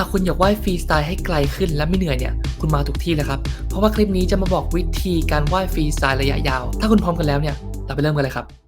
ากคุณอยากว่ายฟรีสไตล์ให้ไกลขึ้นและไม่เหนื่อยเนี่ยคุณมาถูกที่แล้วครับ เพราะว่าคลิปนี้จะมาบอกวิธีการว่ายฟรีสไตล์ระยะยาว ถ้าคุณพร้อมกันแล้วเนี่ยเราไปเริ่มกันเลยครับ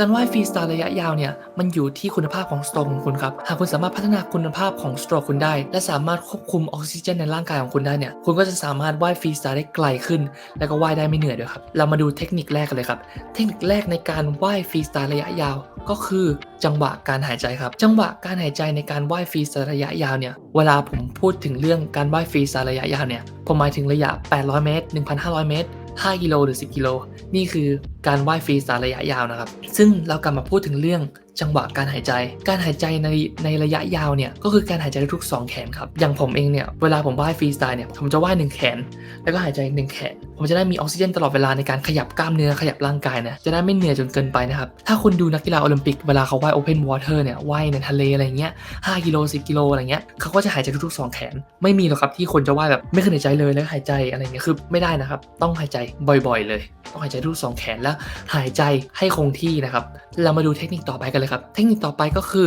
การว่ายฟรีสไตล์ระยะยาวเนี่ยมันอยู่ที่คุณภาพของสโตรกของคุณครับหากคุณสามารถพัฒนาคุณภาพของสโตรกคุณได้ และสามารถควบคุมออกซิเจนในร่างกายของคุณได้เนี่ยคุณก็จะสามารถว่ายฟรีสไตล์ได้ไกลขึ้น แล้วก็ว่ายได้ไม่เหนื่อยด้วยครับเรามาดูเทคนิคแรกกันเลยครับเทคนิคแรกในการว่ายฟรีสไตล์ระยะยาวก็คือจังหวะการหายใจครับ จังหวะการหายใจในการว่ายฟรีสไตล์ระยะยาวเนี่ยเวลาผมพูดถึงเรื่องการว่ายฟรีสไตล์ระยะยาวเนี่ยผมหมายถึงระยะ 800 เมตร 1,500 เมตร5กิโลหรือ 10 กิโล นี่คือ การไหว้ฟรีสารระยะยาวนะครับ ซึ่งเรากลับมาพูดถึงเรื่อง จังหวะการหายใจ การหายใจในในระยะยาวเนี่ยก็คือการหายใจทุก 2 แขนครับ อย่างผมเองเนี่ยเวลาผมว่ายฟรีสไตล์เนี่ยผมจะว่าย1แขน แล้วก็หายใจ1แขน ผมจะได้มีออกซิเจนตลอดเวลาในการขยับกล้ามเนื้อขยับร่างกายนะจะได้ไม่เหนื่อยจนเกินไปนะครับ ถ้าคุณดูนักกีฬาโอลิมปิกเวลาเขาว่ายโอเพนวอเตอร์เนี่ยว่ายในทะเลอะไรเงี้ย5กิโล10กิโลอะไรเงี้ยเขาก็จะหายใจทุกๆ2แขน ไม่มีหรอกครับที่คนจะว่ายแบบไม่เคยหายใจเลยแล้วหายใจอะไรเงี้ยคือไม่ได้นะครับต้องหายใจบ่อย ๆ เลย ต้องหายใจทุกสองแขนแล้วหายใจให้คงที่นะครับเรามาดูเทคนิคต่อไปกันเลยครับ เทคนิคต่อไปก็คือ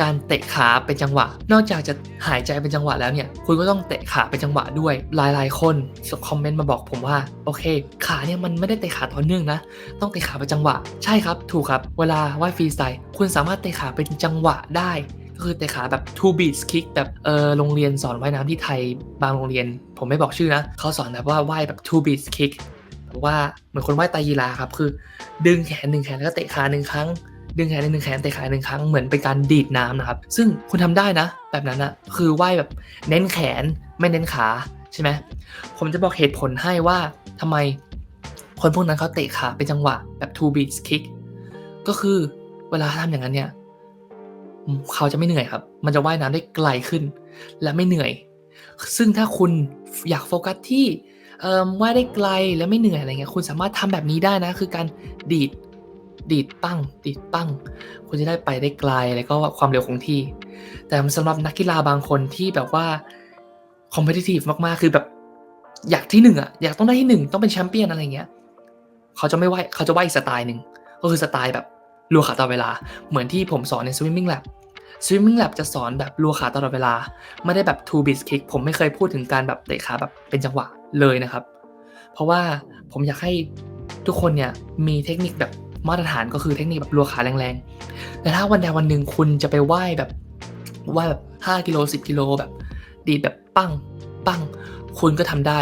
การเตะขาเป็นจังหวะ นอกจากจะหายใจเป็นจังหวะแล้วเนี่ย คุณก็ต้องเตะขาเป็นจังหวะด้วย หลาย ๆ คนส่งคอมเมนต์มาบอกผมว่า โอเค ขาเนี่ยมันไม่ได้เตะขาต่อเนื่องนะ ต้องเตะขาเป็นจังหวะ ใช่ครับ ถูกครับ เวลาว่ายฟรีสไตล์ คุณสามารถเตะขาเป็นจังหวะได้ก็คือเตะขาแบบ two beats kick แบบเออโรงเรียนสอนว่ายน้ำที่ไทยบางโรงเรียน ผมไม่บอกชื่อนะ เขาสอนแบบว่าว่ายแบบ two beats kick แบบว่าเหมือนคนว่ายไตรกีฬาครับ คือ ดึงแขนหนึ่งแขนแล้วก็เตะขาหนึ่งครั้ง ดึงแขนหนึ่งแขนเตะขาหนึ่งครั้งเหมือนเป็นการดีดน้ำนะครับ ซึ่งคุณทำได้นะ แบบนั้นนะคือว่ายแบบเน้นแขนไม่เน้นขาใช่ไหมผมจะบอกเหตุผลให้ว่าทำไมคนพวกนั้นเขาเตะขาเป็นจังหวะแบบ two beats kick ก็คือเวลาทำอย่างนั้นเนี่ยเขาจะไม่เหนื่อยครับ มันจะว่ายน้ำได้ไกลขึ้น และไม่เหนื่อย ซึ่งถ้าคุณอยากโฟกัสที่ว่ายได้ไกลและไม่เหนื่อยอะไรเงี้ย คุณสามารถทำแบบนี้ได้นะ คือการดีด ดีดปั้ง ดีดปั้ง คุณจะได้ไปได้ไกลแล้วก็ความเร็วคงที่ แต่สำหรับนักกีฬาบางคนที่แบบว่า competitive มากๆ คือแบบอยากที่หนึ่งอะอยากต้องได้ที่หนึ่งต้องเป็นแชมเปี้ยนอะไรเงี้ยเขาจะไม่ว่ายเขาจะว่ายสไตล์หนึ่งก็คือสไตล์แบบรัวขาตลอดเวลา เหมือนที่ผมสอนใน swimming lab swimming lab จะสอนแบบรัวขาตลอดเวลา ไม่ได้แบบ two beats kick ผมไม่เคยพูดถึงการแบบเตะขาแบบเป็นจังหวะเลยนะครับ เพราะว่าผมอยากให้ทุกคนเนี่ยมีเทคนิคแบบ มาตรฐานก็คือเทคนิคแบบรัวขาแรงๆ แต่ถ้าวันใดวันหนึ่งคุณจะไปว่ายแบบว่ายแบบ5กิโล10กิโลแบบ ดีแบบปั้งปั้ง คุณก็ทำได้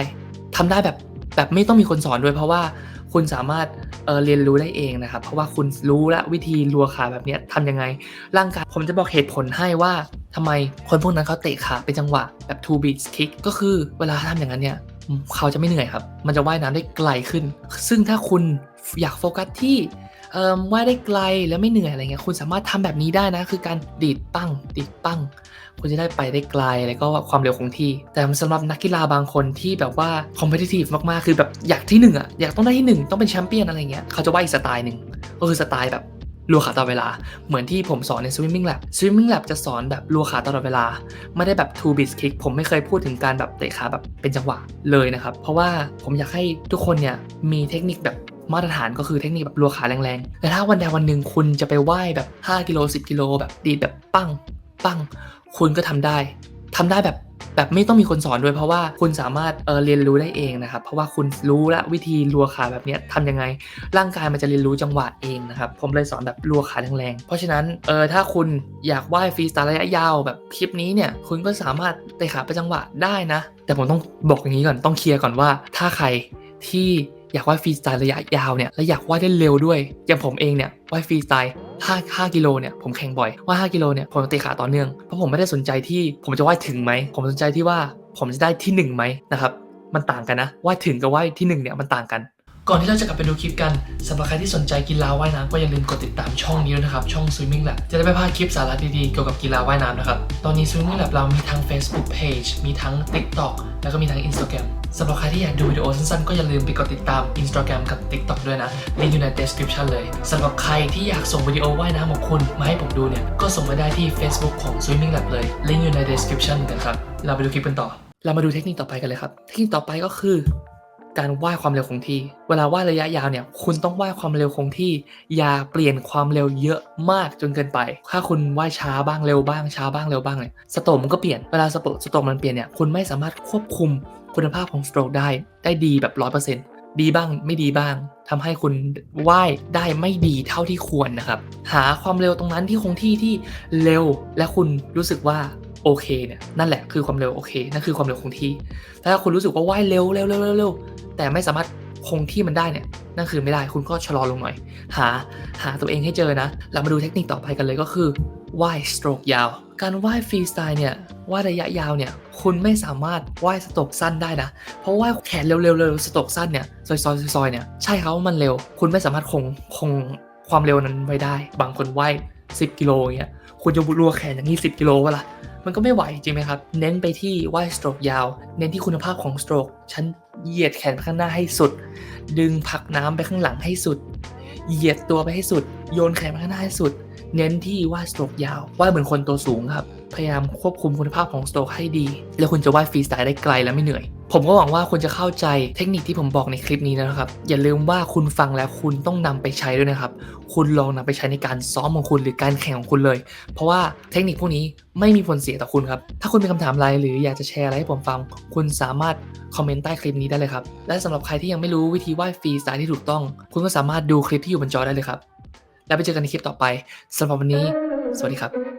ทำได้แบบแบบไม่ต้องมีคนสอนด้วย เพราะว่าคุณสามารถเเรียนรู้ได้เองนะครับ เพราะว่าคุณรู้และวิธีรัวขาแบบเนี้ยทำยังไง ร่างกายผมจะบอกเหตุผลให้ว่าทำไมคนพวกนั้นเขาเตะขาเป็นจังหวะแบบ two beats kick ก็คือเวลาทำอย่างนั้นเนี่ยเขาจะไม่เหนื่อยครับ มันจะว่ายน้ำได้ไกลขึ้น ซึ่งถ้าคุณอยากโฟกัสที่ ว่ายได้ไกลและไม่เหนื่อยอะไรเงี้ยคุณสามารถทำแบบนี้ได้นะ คือการดีดปั้งดีดปั้ง คุณจะได้ไปได้ไกลแล้วก็ความเร็วคงที่ แต่สำหรับนักกีฬาบางคนที่แบบว่า competitive มากๆ คือแบบอยากที่หนึ่งอะอยากต้องได้ที่หนึ่งต้องเป็นแชมเปี้ยนอะไรเงี้ยเขาจะว่ายอีกสไตล์หนึ่งก็คือสไตล์แบบรัวขาตลอดเวลา เหมือนที่ผมสอนใน swimming lab swimming lab จะสอนแบบรัวขาตลอดเวลา ไม่ได้แบบ two beats kick ผมไม่เคยพูดถึงการแบบเตะขาแบบเป็นจังหวะเลยนะครับ เพราะว่าผมอยากให้ทุกคนเนี่ยมีเทคนิคแบบ มาตรฐานก็คือเทคนิคแบบรัวขาแรงๆ แต่ถ้าวันใดวันหนึ่งคุณจะไปว่ายแบบ 5 กิโล 10 กิโล แบบดีดแบบปั้งปั้ง คุณก็ทำได้ทำได้แบบแบบไม่ต้องมีคนสอนด้วยเพราะว่าคุณสามารถเเรียนรู้ได้เองนะครับ เพราะว่าคุณรู้ละวิธีรัวขาแบบเนี้ยทำยังไง ร่างกายมันจะเรียนรู้จังหวะเองนะครับผมเลยสอนแบบรัวขาแรงๆเพราะฉะนั้นเออถ้าคุณอยากว่ายฟรีสไตล์ระยะยาวแบบคลิปนี้เนี่ยคุณก็สามารถเตะขาเป็นจังหวะได้นะ แต่ผมต้องบอกอย่างนี้ก่อนต้องเคลียร์ก่อนว่า ถ้าใครที่ อยากว่ายฟรีสไตล์ระยะยาวเนี่ยและอยากว่ายได้เร็วด้วยอย่างผมเองเนี่ยว่ายฟรีสไตล์5 5กิโลเนี่ยผมแข่งบ่อยว่า 5 กิโลเนี่ยผมเตะขาต่อเนื่องเพราะผมไม่ได้สนใจที่ผมจะว่ายถึงไหมผมสนใจที่ว่าผมจะได้ที่1ไหมนะครับมันต่างกันนะว่ายถึงกับว่ายที่1เนี่ยมันต่างกัน ก่อนที่เราจะกลับไปดูคลิปกันสำหรับใครที่สนใจกีฬาว่ายน้ำก็อย่าลืมกดติดตามช่องนี้ด้วยนะครับ ช่อง Swimming Lab จะได้ไม่พลาดคลิปสาระดีๆ เกี่ยวกับกีฬาว่ายน้ำนะครับ ตอนนี้ Swimming Lab เรามีทั้ง Facebook Page มีทั้ง TikTok แล้วก็มีทั้ง Instagram สำหรับใครที่อยากดูวิดีโอสั้นๆ ก็อย่าลืมไปกดติดตาม Instagram กับ TikTok ด้วยนะลิงก์อยู่ใน description เลยสำหรับใครที่อยากส่งวิดีโอว่ายน้ำของคุณมาให้ผมดูเนี่ยก็ส่งมาได้ที่ Facebook ของ Swimming Lab เลยลิงก์อยู่ใน description นครับเราไปดูคลิปกันต่อ เรามาดูเทคนิคต่อไปกันเลยครับ เทคนิคต่อไปก็คือ การว่ายความเร็วคงที่ เวลาว่ายระยะยาวเนี่ย คุณต้องว่ายความเร็วคงที่ อย่าเปลี่ยนความเร็วเยอะมากจนเกินไป ถ้าคุณว่ายช้าบ้างเร็วบ้างช้าบ้างเร็วบ้างเนี่ยสโตรมันก็เปลี่ยน เวลาสโตรกสโตรกมันเปลี่ยนเนี่ย คุณไม่สามารถควบคุมคุณภาพของสโตรกได้ ได้ดีแบบร้อยเปอร์เซ็นต์ดีบ้างไม่ดีบ้างทำให้คุณว่ายได้ไม่ดีเท่าที่ควรนะครับ หาความเร็วตรงนั้นที่คงที่ที่เร็วและคุณรู้สึกว่าโอเคเนี่ยนั่นแหละคือความเร็วโอเคนั่นคือความเร็วคงที่ถ้าคุณรู้สึกว่าว่ายเร็วเร็วเร็วเร็ว แต่ไม่สามารถคงที่มันได้เนี่ยนั่นคือไม่ได้คุณก็ชะลอลงหน่อย หาหาตัวเองให้เจอนะ เรามาดูเทคนิคต่อไปกันเลยก็คือว่ายสโตรกยาว การว่ายฟรีสไตล์เนี่ยว่ายระยะยาวเนี่ยคุณไม่สามารถว่ายสโตรกสั้นได้นะ เพราะว่ายแขนเร็วๆสโตรกสั้นเนี่ยซอยๆซอยซอยเนี่ยใช่ครับว่ามันเร็ว คุณไม่สามารถคงคงความเร็วนั้นไว้ได้ บางคนว่าย10 กิโลเงี้ยคุณจะรัวแขนอย่างนี้10กิโลวะล่ะ มันก็ไม่ไหวจริงไหมครับ เน้นไปที่ว่ายสโตรกยาว เน้นที่คุณภาพของสโตรกฉันเหยียดแขนไปข้างหน้าให้สุด ดึงผักน้ำไปข้างหลังให้สุด เหยียดตัวไปให้สุด โยนแขนไปข้างหน้าให้สุด เน้นที่ว่ายสโตรกยาว ว่ายเหมือนคนตัวสูงครับ พยายามควบคุมคุณภาพของสโตรกให้ดี แล้วคุณจะว่ายฟรีสไตล์ได้ไกลและไม่เหนื่อย ผมก็หวังว่าคุณจะเข้าใจเทคนิคที่ผมบอกในคลิปนี้นะครับ อย่าลืมว่าคุณฟังแล้วคุณต้องนำไปใช้ด้วยนะครับ คุณลองนำไปใช้ในการซ้อมของคุณหรือการแข่งของคุณเลย เพราะว่าเทคนิคพวกนี้ไม่มีผลเสียต่อคุณครับ ถ้าคุณมีคำถามอะไรหรืออยากจะแชร์อะไรให้ผมฟัง คุณสามารถคอมเมนต์ใต้คลิปนี้ได้เลยครับ และสำหรับใครที่ยังไม่รู้วิธีว่ายฟรีสไตล์ที่ถูกต้อง คุณก็สามารถดูคลิปที่อยู่บนจอได้เลยครับ แล้วไปเจอกันในคลิปต่อไปสำหรับวันนี้ สวัสดีครับ